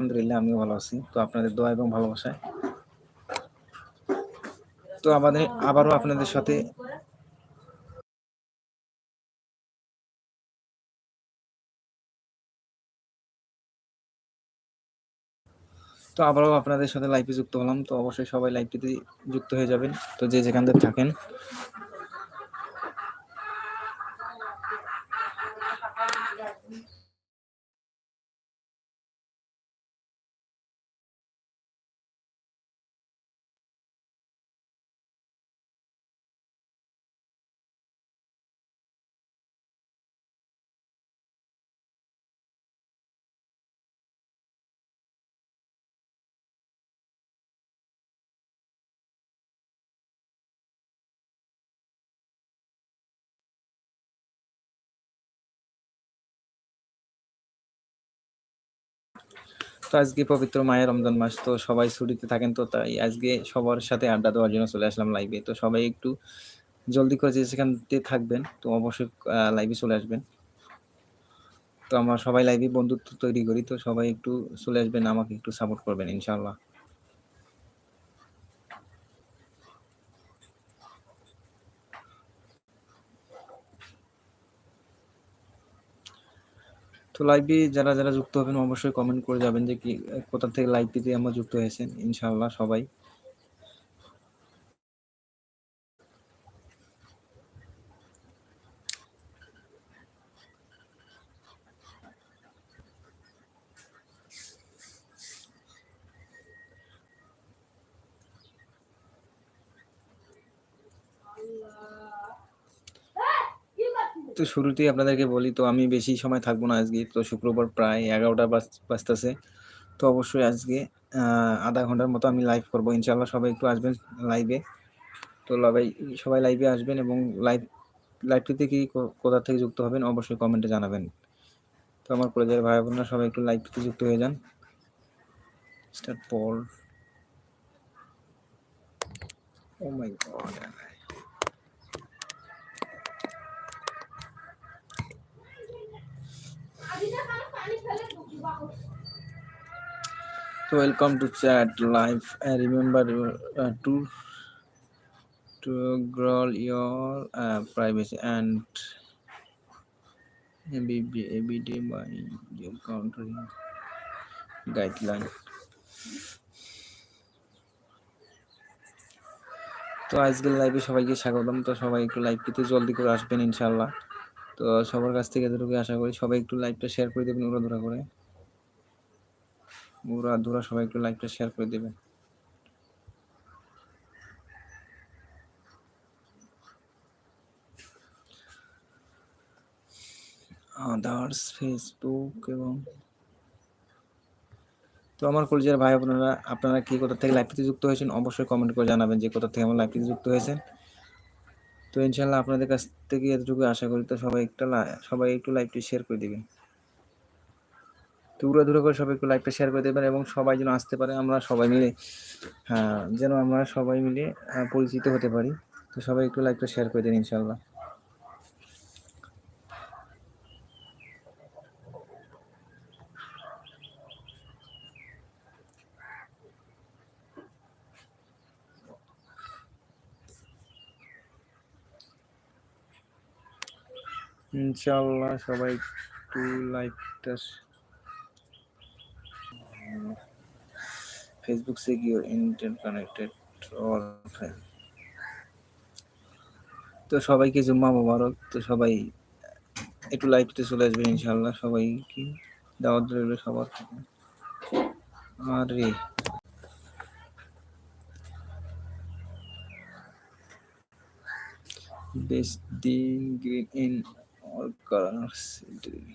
আলহামদুলিল্লাহ, আমিও ভালো আছি। তো আপনাদের দোয়া এবং ভালোবাসায়। তো আমাদের আবারও আপনাদের সাথে তো আবারও আপনাদের সাথে লাইভে যুক্ত হলাম। তো অবশ্যই সবাই লাইভটিতে যুক্ত হয়ে যাবেন। তো যে যেখান থেকে থাকেন তো আজকে পবিত্র মায়ের রমজান মাস, তো সবাই ছুটিতে থাকেন তো, তাই আজকে সবার সাথে আড্ডা দেওয়ার জন্য চলে আসলাম লাইভে তো সবাই একটু জলদি করে যে সেখান থেকে থাকবেন, তো অবশ্যই লাইভে চলে আসবেন। তো আমরা সবাই লাইভে বন্ধুত্ব তৈরি করি, তো সবাই একটু চলে আসবেন, আমাকে একটু সাপোর্ট করবেন ইনশাল্লাহ তো লাইভে যারা যারা যুক্ত হবেন, অবশ্যই কমেন্ট করে যাবেন যে কি, কোথা থেকে লাইভটিতে আমরা যুক্ত হয়েছেন। ইনশাআল্লাহ সবাই। তো শুরুতেই আপনাদেরকে বলি, তো আমি বেশি সময় থাকব না আজকে। তো শুক্রবার প্রায় এগারোটা বাজতেছে। তো অবশ্যই আজকে আধা ঘণ্টার মতো আমি লাইভ করব। ইনশাল্লাহ সবাই একটু আসবেন লাইভে তো সবাই সবাই লাইভে আসবেন এবং লাইভ লাইভটিতে কি কোথা থেকে যুক্ত হবেন অবশ্যই কমেন্টে জানাবেন। তো আমার কলেজের ভাই বোনরা সবাই একটু লাইভটিতে যুক্ত হয়ে যান। স্টার্ট পল ও my God So welcome to chat live. And remember uh, to to grow your uh, privacy and day by your country guideline. তো আজকের লাইভে সবাইকে স্বাগতম তো সবাই একটু লাইভটিতে জলদি করে আসবেন ইনশাল্লাহ তো সবার কাছ থেকে এতটুকু আশা করি সবাই একটু লাইভটা শেয়ার করে দেবেন উড়াধুরা করে উড়া ধুরা সবাই একটু লাইভটা শেয়ার করে দেবেন। আদার্স ফেসবুক এবং তো আমার কলেজের ভাই বোনেরা আপনারা কি কোথা থেকে লাইভটিতে যুক্ত হয়েছেন অবশ্যই কমেন্ট করে জানাবেন যে কোথা থেকে আমার লাইভটিতে যুক্ত হয়েছেন। তো ইনশাল্লাহ আপনাদের কাছ থেকে এতটুকু আশা করি, তো সবাই একটা সবাই একটু লাইভটি শেয়ার করে দিবেন। তো উড়া করে সবাই একটু লাইভটা শেয়ার করে দেবেন এবং সবাই যেন আসতে পারে, আমরা সবাই মিলে হ্যাঁ যেন আমরা সবাই মিলে পরিচিত হতে পারি। তো সবাই একটু লাইভটা শেয়ার করে দেন ইনশাল্লাহ ইনশাল্লাহ সবাই একটু লাইভটা Facebook secure your connected connected all fine. তো সবাইকে জুম্মা মোবারক। তো সবাই একটু লাইভতে চলে আসবেন ইনশাল্লাহ সবাই কি দাওয়াত রইল সবার আরে। বেস্ট দিন গ্রিন ইন অল কালার সেন্টারি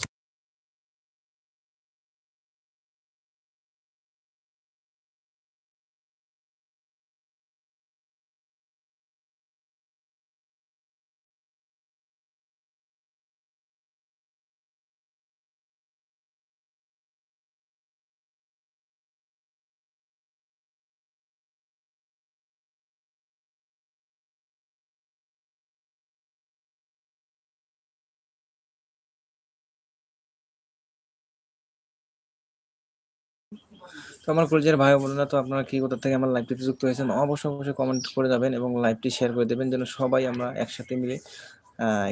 আমার কলেজের ভাই বোনেরা তো আপনারা কি, কোথা থেকে আমার লাইভটিতে যুক্ত হয়েছেন? অবশ্যই অবশ্যই কমেন্ট করে যাবেন এবং লাইভটি শেয়ার করে দেবেন, যেন সবাই আমরা একসাথে মিলে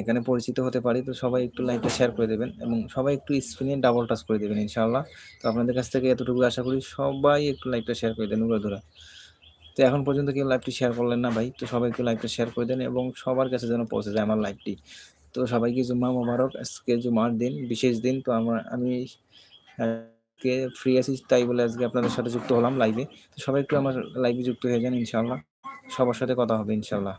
এখানে পরিচিত হতে পারি। তো সবাই একটু লাইভটা শেয়ার করে দেবেন এবং সবাই একটু স্ক্রিনে ডাবল টাচ করে দেবেন, ইনশাআল্লাহ। তো আপনাদের কাছ থেকে এতটুকু আশা করি সবাই একটু লাইভটা শেয়ার করে দেন উড়ে ধরে তো এখন পর্যন্ত কেউ লাইভটি শেয়ার করলেন না ভাই, তো সবাই একটু লাইভটা শেয়ার করে দেন এবং সবার কাছে যেন পৌঁছে যায় আমার লাইভটি তো সবাইকে জুম্মা মোবারক, আজকে জুমার দিন, বিশেষ দিন। তো আমার, আমি কে ফ্রি আছি তাই বলে আজকে আপনাদের সাথে যুক্ত হলাম লাইভে সবাই একটু আমার লাইভে যুক্ত হয়ে যান ইনশাল্লাহ সবার সাথে কথা হবে ইনশাল্লাহ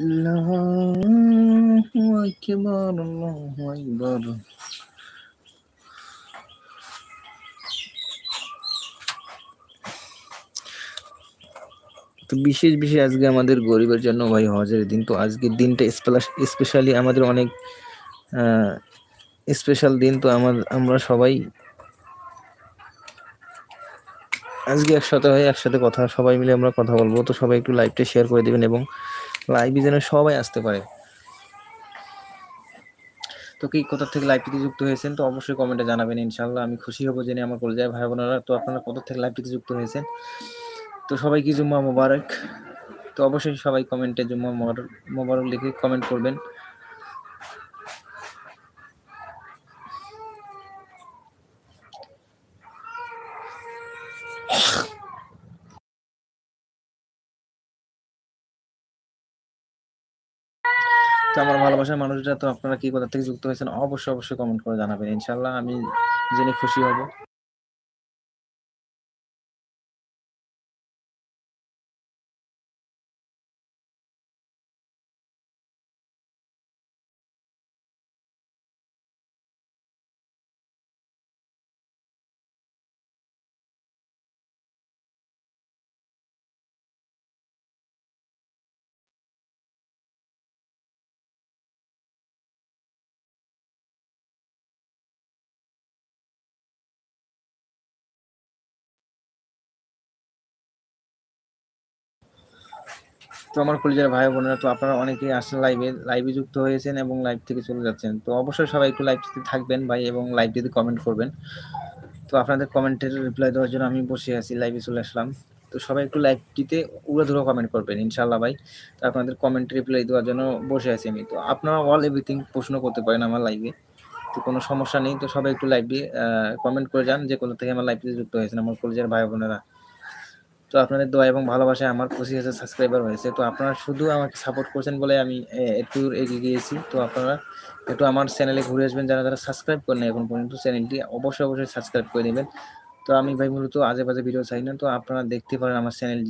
আল্লাহু আকবার আল্লাহু আকবার। তো বিশেষ বিশেষ আজকে আমাদের গরিবের জন্য ভাই হজের দিন। তো আজকের দিনটা স্পেশালি আমাদের অনেক স্পেশাল দিন। তো আমার, আমরা সবাই আজকে একসাথে হয়ে একসাথে কথা, সবাই মিলে আমরা কথা বলব। তো সবাই একটু লাইভটা শেয়ার করে দেবেন এবং লাইভে যেন সবাই আসতে পারে। তো কি, কোথা থেকে লাইভটিতে যুক্ত হয়েছেন? তো অবশ্যই কমেন্টে জানাবেন ইনশাল্লাহ আমি খুশি হব জেনে আমার কলেজায় ভাই বোনেরা তো আপনারা কোথা থেকে লাইভটিতে যুক্ত হয়েছেন? তো সবাইকে জুম্মা মোবারক। তো অবশ্যই সবাই কমেন্টে জুম্মা মোবারক লিখে কমেন্ট করবেন। তো আমার ভালোবাসার মানুষরা তো আপনারা কি কোথা থেকে যুক্ত হয়েছেন? অবশ্যই অবশ্যই কমেন্ট করে জানাবেন। ইনশাল্লাহ আমি জেনে খুশি হব। তো আমার কলেজের ভাই বোনেরা। তো আপনারা অনেকেই আসেন লাইভে লাইভে যুক্ত হয়েছেন এবং লাইভ থেকে চলে যাচ্ছেন। তো অবশ্যই সবাই একটু লাইভটিতে থাকবেন ভাই এবং লাইভ যদি কমেন্ট করবেন। তো আপনাদের কমেন্টের রিপ্লাই দেওয়ার জন্য আমি বসে আছি লাইভে চলে আসলাম। তো সবাই একটু লাইভটিতে ধরে কমেন্ট করবেন ইনশাল্লাহ ভাই। তো আপনাদের কমেন্ট রিপ্লাই দেওয়ার জন্য বসে আছি আমি। তো আপনারা অল এভরিথিং প্রশ্ন করতে পারেন আমার লাইভে তো কোনো সমস্যা নেই, তো সবাই একটু লাইভে কমেন্ট করে যান যে কোনো থেকে আমার লাইভটিতে যুক্ত হয়েছেন আমার কলেজের ভাই বোনেরা। তো আপনাদের দোয়া এবং ভালোবাসায় আমার পঁচিশ হাজার সাবস্ক্রাইবার হয়েছে। তো আপনারা শুধু আমাকে সাপোর্ট করছেন বলে আমি একটু এগিয়ে গিয়েছি। তো আপনারা একটু আমার চ্যানেলে ঘুরে আসবেন যারা যারা সাবস্ক্রাইব করেন এখন পর্যন্ত চ্যানেলটি অবশ্যই অবশ্যই সাবস্ক্রাইব করে নেবেন তো আমি ভাই মূলত আজে বাজে ভিডিও চাই না। তো আপনারা দেখতে পারেন আমার চ্যানেল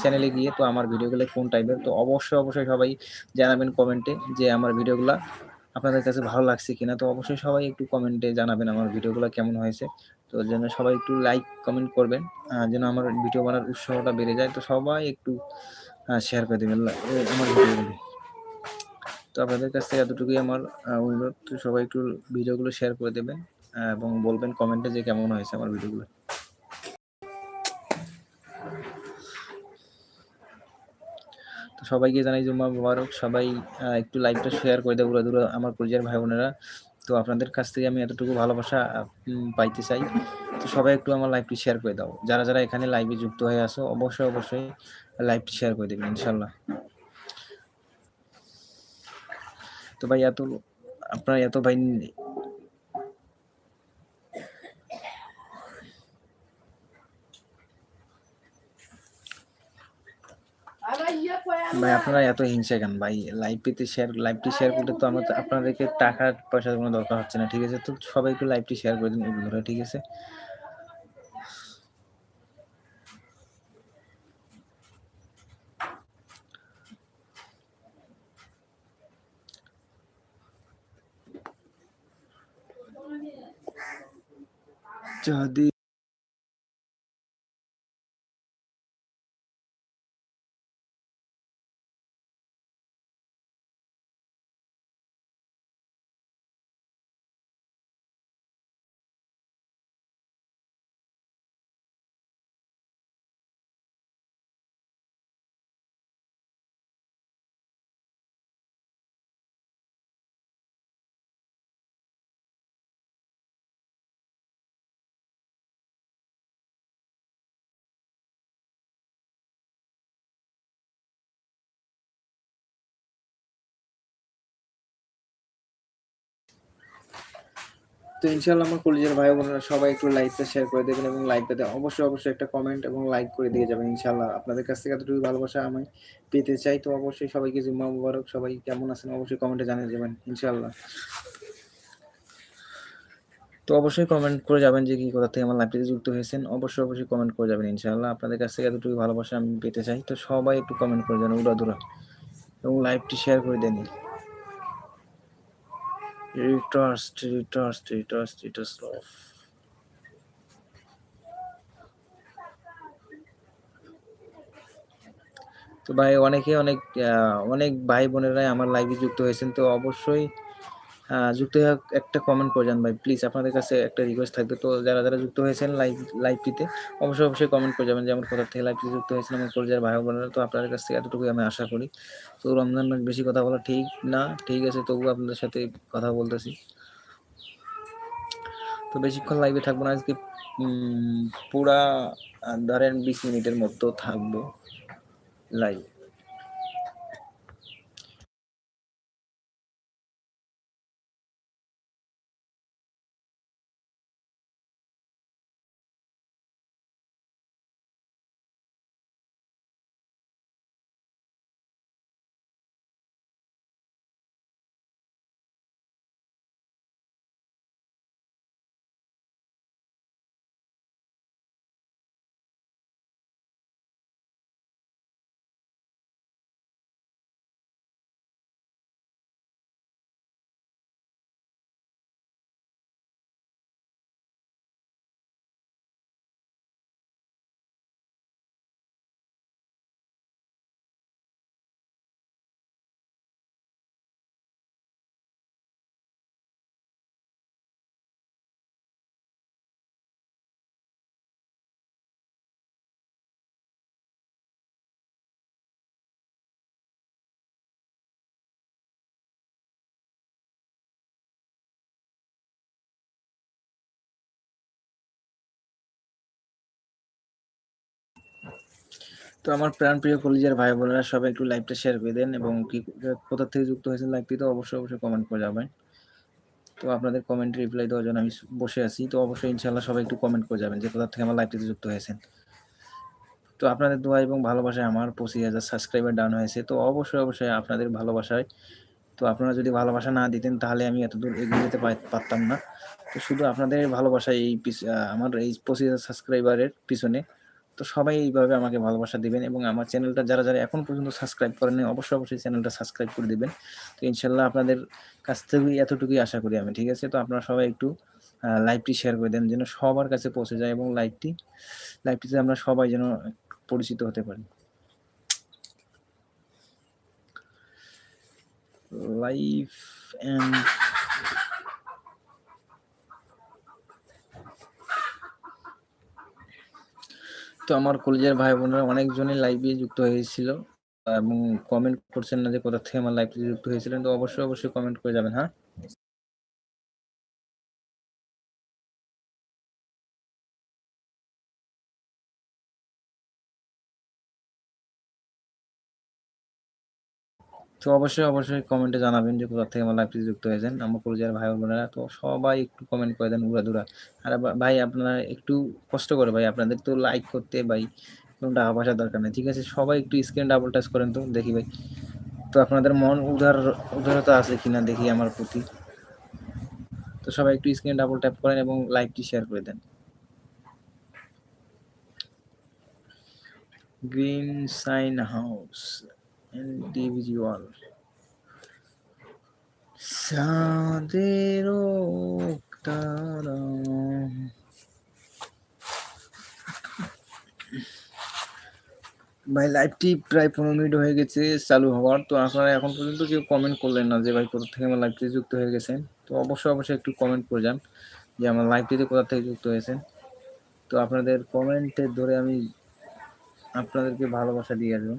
চ্যানেলে গিয়ে তো আমার ভিডিওগুলো কোন টাইপের তো অবশ্যই অবশ্যই সবাই জানাবেন কমেন্টে যে আমার ভিডিওগুলো আপনাদের কাছে ভালো লাগছে কিনা, তো অবশ্যই সবাই একটু কমেন্টে জানাবেন আমার ভিডিওগুলো কেমন হয়েছে। তো যেন সবাই একটু লাইক কমেন্ট করবেন যেন আমার ভিডিও বানার উৎসাহটা বেড়ে যায়। তো সবাই একটু শেয়ার করে দেবেন আমার ভিডিওগুলি। তো আপনাদের কাছ থেকে এতটুকুই আমার অনুরোধ। তো সবাই একটু ভিডিওগুলো শেয়ার করে দেবেন এবং বলবেন কমেন্টে যে কেমন হয়েছে আমার ভিডিওগুলো। তো সবাইকে জানাই জুম্মা মুবারক। সবাই একটু লাইভটা শেয়ার করে দেবো দূরে আমার পরিচয়ের ভাই বোনেরা তো আপনাদের কাছ থেকে আমি এতটুকু ভালোবাসা পাইতে চাই। তো সবাই একটু আমার লাইভটি শেয়ার করে দাও। যারা যারা এখানে লাইভে যুক্ত হয়ে আসো অবশ্যই অবশ্যই লাইভটি শেয়ার করে দেবেন ইনশাল্লাহ তো ভাই, এত, আপনার এত ভাই ভাই, আপনারা এত হিংসা কেন? ভাই লাইভ পেতে শেয়ার লাইভটি শেয়ার করতে তো আমার আপনাদেরকে টাকা পয়সার কোনো দরকার হচ্ছে না, ঠিক আছে? তো সবাই একটু লাইভটি শেয়ার করে দিন বন্ধুরা ঠিক আছে? যদি তো ইনশাল্লাহ আমার কলেজের ভাই বোনেরা সবাই একটু লাইভটা শেয়ার করে দেবেন এবং লাইভটাতে অবশ্যই অবশ্যই একটা কমেন্ট এবং লাইক করে দিয়ে যাবেন ইনশাল্লাহ আপনাদের কাছ থেকে এতটুকু ভালোবাসা আমি পেতে চাই, তো অবশ্যই সবাইকে জুম্মা মুবারক। সবাই কেমন আছেন অবশ্যই কমেন্টে জানিয়ে যাবেন ইনশাল্লাহ তো অবশ্যই কমেন্ট করে যাবেন যে কি কোথা থেকে আমার লাইভটিতে যুক্ত হয়েছেন। অবশ্যই অবশ্যই কমেন্ট করে যাবেন ইনশাল্লাহ আপনাদের কাছ থেকে এতটুকু ভালোবাসা আমি পেতে চাই। তো সবাই একটু কমেন্ট করে যান উড়াধুরা। এবং লাইভটি শেয়ার করে দেন। রিটার্স্ট রিটার্স্ট রিটার্স্ট status অফ তো ভাই, অনেকে অনেক অনেক ভাই বোনেরাই আমার লাইভে যুক্ত হয়েছেন, তো অবশ্যই যুক্ত হয়ে একটা কমেন্ট করে যান ভাই। প্লিজ আপনাদের কাছে একটা রিকোয়েস্ট থাকবে। তো যারা যারা যুক্ত হয়েছেন লাইভ লাইভটিতে অবশ্যই অবশ্যই কমেন্ট করে যাবেন যে আমার থেকে লাইভটি যুক্ত হয়েছেন আমার পরিচয় ভাই বোনেরা। তো আপনাদের কাছ থেকে এতটুকুই আমি আশা করি। তো রমজান মাস বেশি কথা বলা ঠিক না, ঠিক আছে, তবুও আপনাদের সাথে কথা বলতেছি। তো বেশিক্ষণ লাইভে থাকব না, আজকে পুরা ধরেন বিশ মিনিটের মতো থাকব লাইভ তো আমার প্রাণ প্রিয় কলিজার ভাই বোনেরা, সবাই একটু লাইভটা শেয়ার করে দেন এবং কি, কোথা থেকে যুক্ত হয়েছেন লাইভটি তো অবশ্যই অবশ্যই কমেন্ট করে যাবেন। তো আপনাদের কমেন্ট রিপ্লাই দেওয়ার জন্য আমি বসে আছি। তো অবশ্যই ইনশাল্লাহ সবাই একটু কমেন্ট করে যাবেন যে কোথা থেকে আমার লাইভটিতে যুক্ত হয়েছেন। তো আপনাদের দোয়া এবং ভালোবাসায় আমার পঁচিশ হাজার সাবস্ক্রাইবার ডাউন হয়েছে। তো অবশ্যই অবশ্যই আপনাদের ভালোবাসায়। তো আপনারা যদি ভালোবাসা না দিতেন, তাহলে আমি এতদূর এগিয়ে যেতে পারতাম না। তো শুধু আপনাদের ভালোবাসায় এই আমার এই পঁচিশ হাজার সাবস্ক্রাইবারের পিছনে তো সবাই এইভাবে আমাকে ভালোবাসা দিবেন এবং আমার চ্যানেলটা যারা যারা এখন পর্যন্ত সাবস্ক্রাইব করেন অবশ্যই অবশ্যই চ্যানেলটা সাবস্ক্রাইব করে দিবেন। তো ইনশাল্লাহ আপনাদের কাছ থেকেই এতটুকুই আশা করি আমি, ঠিক আছে? তো আপনারা সবাই একটু লাইভটি শেয়ার করে দেন যেন সবার কাছে পৌঁছে যায় এবং লাইভটি লাইভটিতে আমরা সবাই যেন পরিচিত হতে পারি। লাইফ অ্যান্ড তো আমার কলেজের ভাই বোনেরা অনেকজনই লাইভে যুক্ত হয়েছিল এবং কমেন্ট করছেন না যে কোথা থেকে আমার লাইভে যুক্ত হয়েছিলেন তো অবশ্যই অবশ্যই কমেন্ট করে যাবেন হ্যাঁ? তো অবশ্যই অবশ্যই কমেন্টে জানাবেন যে কোথা থেকে আমার লাইভটি যুক্ত হয়েছেন। আমার পরিচয়ের ভাই বোনেরা, তো সবাই একটু কমেন্ট করে দেন উড়াদুরা আর ভাই আপনারা একটু কষ্ট করে, ভাই আপনাদের তো লাইক করতে ভাই কোনো টাকা পয়সার দরকার নেই। ঠিক আছে, সবাই একটু স্ক্রিন ডাবল টাচ করেন তো, দেখি ভাই। তো আপনাদের মন উদার, উদারতা আছে কিনা দেখি আমার প্রতি। তো সবাই একটু স্ক্রিন ডাবল ট্যাপ করেন এবং লাইভটি শেয়ার করে দেন। গ্রিন সাইন হাউস ইন্ডিভিজুয়াল সাদেরও তারা ভাই লাইভটি প্রায় পনেরো মিনিট হয়ে গেছে, চালু হওয়ার। তো আপনারা এখন পর্যন্ত কেউ কমেন্ট করলেন না যে, ভাই, কোথা থেকে আমার লাইভটি যুক্ত হয়ে গেছেন তো অবশ্যই অবশ্যই একটু কমেন্ট করে যান যে, আমার লাইভটিতে কোথা থেকে যুক্ত হয়েছেন তো আপনাদের কমেন্টের ধরে আমি আপনাদেরকে ভালোবাসা দিয়ে আসব।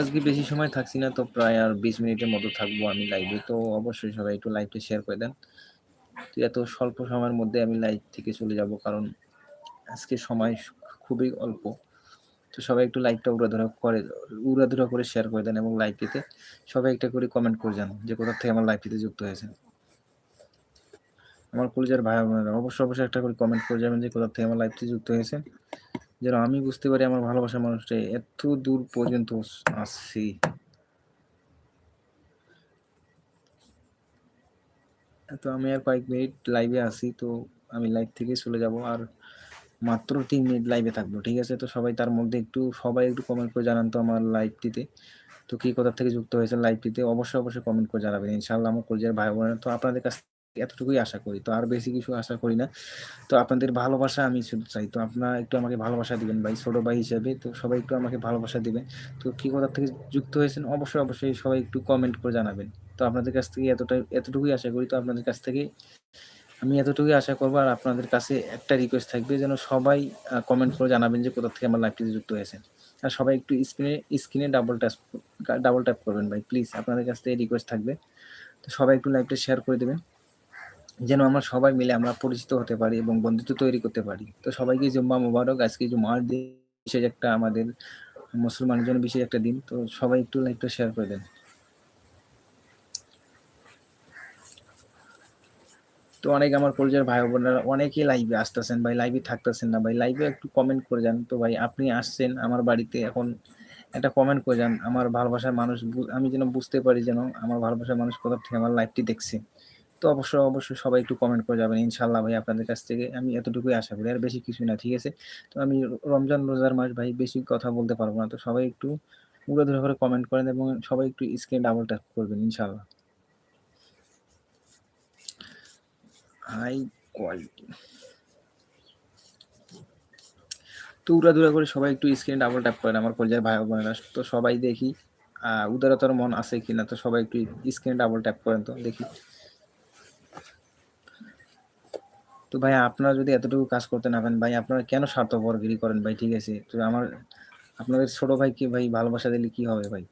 আজকে বেশি সময় থাকছি না, তো প্রায় আর বিশ মিনিটের মতো থাকব আমি লাইভে তো অবশ্যই সবাই একটু লাইভটা শেয়ার করে দেন। তো এত স্বল্প সময়ের মধ্যে আমি লাইভ থেকে চলে যাব, কারণ আজকে সময় খুবই অল্প। তো সবাই একটু লাইভটা উড়াধুরা করে উড়াধুরা করে শেয়ার করে দেন এবং লাইভটিতে সবাই একটা করে কমেন্ট করে যান যে কোথা থেকে আমার লাইভটিতে যুক্ত হয়েছেন। আমার কলেজের ভাই বোনেরা অবশ্যই অবশ্যই একটা করে কমেন্ট করে যাবেন যে কোথা থেকে আমার লাইভটি যুক্ত হয়েছে যেন আমি বুঝতে পারি আমার ভালোবাসার মানুষটা এত দূর পর্যন্ত আসছি। তো আমি আর কয়েক মিনিট লাইভে আসি তো আমি লাইভ থেকে চলে যাব। আর মাত্র তিন মিনিট লাইভে থাকব, ঠিক আছে? তো সবাই তার মধ্যে একটু, সবাই একটু কমেন্ট করে জানান তো আমার লাইভটিতে তো কী কোথা থেকে যুক্ত হয়েছে লাইভটিতে অবশ্যই অবশ্যই কমেন্ট করে জানাবেন। ইনশাল্লাহ আমার কলজার ভাই বোনেরা তো আপনাদের কাছ এতটুকুই আশা করি। তো আর বেশি কিছু আশা করি না। তো আপনাদের ভালোবাসা আমি শুধু চাই। তো আপনারা একটু আমাকে ভালোবাসা দিবেন ভাই, ছোটো ভাই হিসাবে। তো সবাই একটু আমাকে ভালোবাসা দিবেন। তো কী কোথা থেকে যুক্ত হয়েছেন? অবশ্যই অবশ্যই সবাই একটু কমেন্ট করে জানাবেন। তো আপনাদের কাছ থেকে এতটা এতটুকুই আশা করি। তো আপনাদের কাছ থেকে আমি এতটুকুই আশা করব। আর আপনাদের কাছে একটা রিকোয়েস্ট থাকবে যেন সবাই কমেন্ট করে জানাবেন যে কোথা থেকে আমার লাইভটিতে যুক্ত হয়েছেন। আর সবাই একটু স্ক্রিনে স্ক্রিনে ডাবল ট্যাপ ডাবল ট্যাপ করবেন ভাই প্লিজ আপনাদের কাছ থেকে রিকোয়েস্ট থাকবে। তো সবাই একটু লাইভটা শেয়ার করে দেবেন। যেন আমরা সবাই মিলে আমরা পরিচিত হতে পারি এবং বন্ধুত্ব তৈরি করতে পারি। তো সবাইকে জুম্মা মুবারক। আজকে জুম্মার দিন, বিশেষ একটা আমাদের মুসলমানের জন্য বিশেষ একটা দিন। তো সবাই একটু লাইভটা শেয়ার করে দেন। তো অনেক আমার পরিচয়ের ভাই বোনেরা, অনেকেই লাইভে আসতেছেন ভাই লাইভে থাকতেছেন না। ভাই লাইভে একটু কমেন্ট করে যান। তো ভাই, আপনি আসছেন আমার বাড়িতে, এখন একটা কমেন্ট করে যান। আমার ভালোবাসার মানুষ আমি যেন বুঝতে পারি যেন আমার ভালোবাসার মানুষ কোথা থেকে আমার লাইভটি দেখছে। তো অবশ্যই অবশ্যই সবাই একটু কমেন্ট করে যাবেন ইনশাল্লাহ ভাই আপনাদের কাছ থেকে। আমি এতটুকুই আশা করি, আর বেশি কিছু না, ঠিক আছে? তো আমি রমজান রোজার মাস ভাই বেশি কথা বলতে পারব না, তো সবাই একটু উড়ে ধরে করে কমেন্ট করেন এবং সবাই একটু স্ক্রিন ডাবল ট্যাপ করবেন ইনশাল্লাহ হাই কোয়ালিটি তো উড়াধুরা করে সবাই একটু স্ক্রিন ডাবল ট্যাপ করেন, আমার পর্যায়ে ভাই বোনেরা। তো সবাই দেখি উদারতার মন আছে কিনা, তো সবাই একটু স্ক্রিন ডাবল ট্যাপ করেন তো, দেখি। তো ভাই আপনারা যদি এতটুকু কাজ করতে না পারেন, ভাই আপনারা কেন স্বার্থপরগিরি করেন ভাই? ঠিক আছে? তো আমার, আপনাদের ছোট ভাইকে ভাই ভালোবাসা দিলে কি হবে ভাই?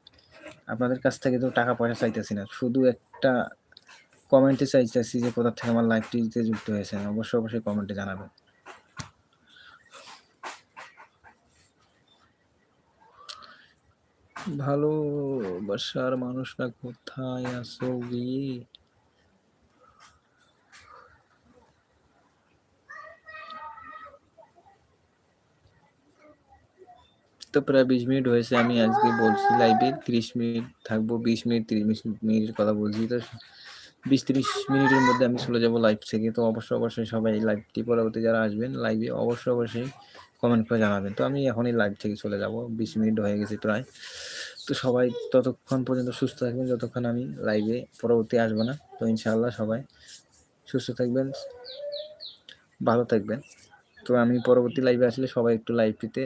আপনাদের কাছ থেকে তো টাকা পয়সা চাইতেছি না। শুধু একটা কমেন্টে চাইতেছি যে কোথা থেকে আমার লাইভটিতে যুক্ত হয়েছে। অবশ্যই অবশ্যই কমেন্টে জানাবেন। ভালোবাসার মানুষরা কোথায় আসো গিয়ে তো প্রায় বিশ মিনিট হয়েছে আমি আজকে বলছি লাইভে তিরিশ মিনিট থাকব, বিশ মিনিট, তিরিশ মিনিটের কথা বলছি। তো বিশ তিরিশ মিনিটের মধ্যে আমি চলে যাব লাইভ থেকে। তো অবশ্যই অবশ্যই সবাই লাইভটি পরবর্তী যারা আসবেন লাইভে অবশ্যই অবশ্যই কমেন্ট করে জানাবেন। তো আমি এখনই লাইভ থেকে চলে যাব। বিশ মিনিট হয়ে গেছে প্রায়। তো সবাই ততক্ষণ পর্যন্ত সুস্থ থাকবেন। যতক্ষণ আমি লাইভে পরবর্তী আসব না, তো ইনশাআল্লাহ সবাই সুস্থ থাকবেন, ভালো থাকবেন। তো আমি পরবর্তী লাইভে আসলে সবাই একটু লাইভটিতে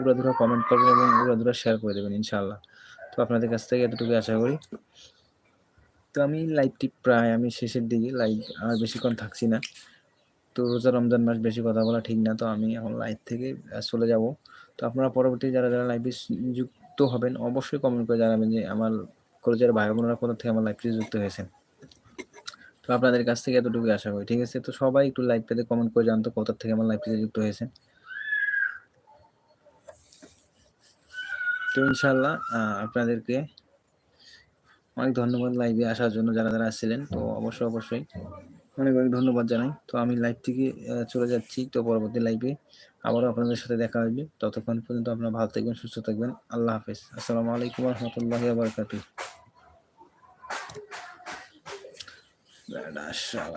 উড়াধুরা কমেন্ট করবেন এবং উড়াধুরা শেয়ার করে দেবেন ইনশাল্লাহ তো আপনাদের কাছ থেকে এতটুকু আশা করি। তো আমি লাইভটি প্রায় আমি শেষের দিকে লাইভ আর বেশিক্ষণ থাকছি না। তো রোজা রমজান মাস বেশি কথা বলা ঠিক না, তো আমি এখন লাইভ থেকে চলে যাব। তো আপনারা পরবর্তী যারা যারা লাইভে যুক্ত হবেন, অবশ্যই কমেন্ট করে জানাবেন যে আমার কলেজের ভাই বোনেরা কোথা থেকে আমার লাইভটি যুক্ত হয়েছেন। তো আপনাদের কাছ থেকে এতটুকুই আশা করি। ঠিক আছে? তো সবাই একটু লাইভ পেতে কমেন্ট করে জানতো কোথা থেকে আমার লাইভটিতে যুক্ত হয়েছে। তো ইনশাল্লাহ আপনাদেরকে অনেক ধন্যবাদ লাইভে আসার জন্য যারা যারা আসছিলেন। তো অবশ্যই অবশ্যই অনেক অনেক ধন্যবাদ জানাই। তো আমি লাইভ থেকে চলে যাচ্ছি তো পরবর্তী লাইভে আবারও আপনাদের সাথে দেখা হবে। ততক্ষণ পর্যন্ত আপনারা ভালো থাকবেন, সুস্থ থাকবেন। আল্লাহ হাফেজ। আসসালামু আলাইকুম রহমতুল্লাহ বারকাতু They're not shallow.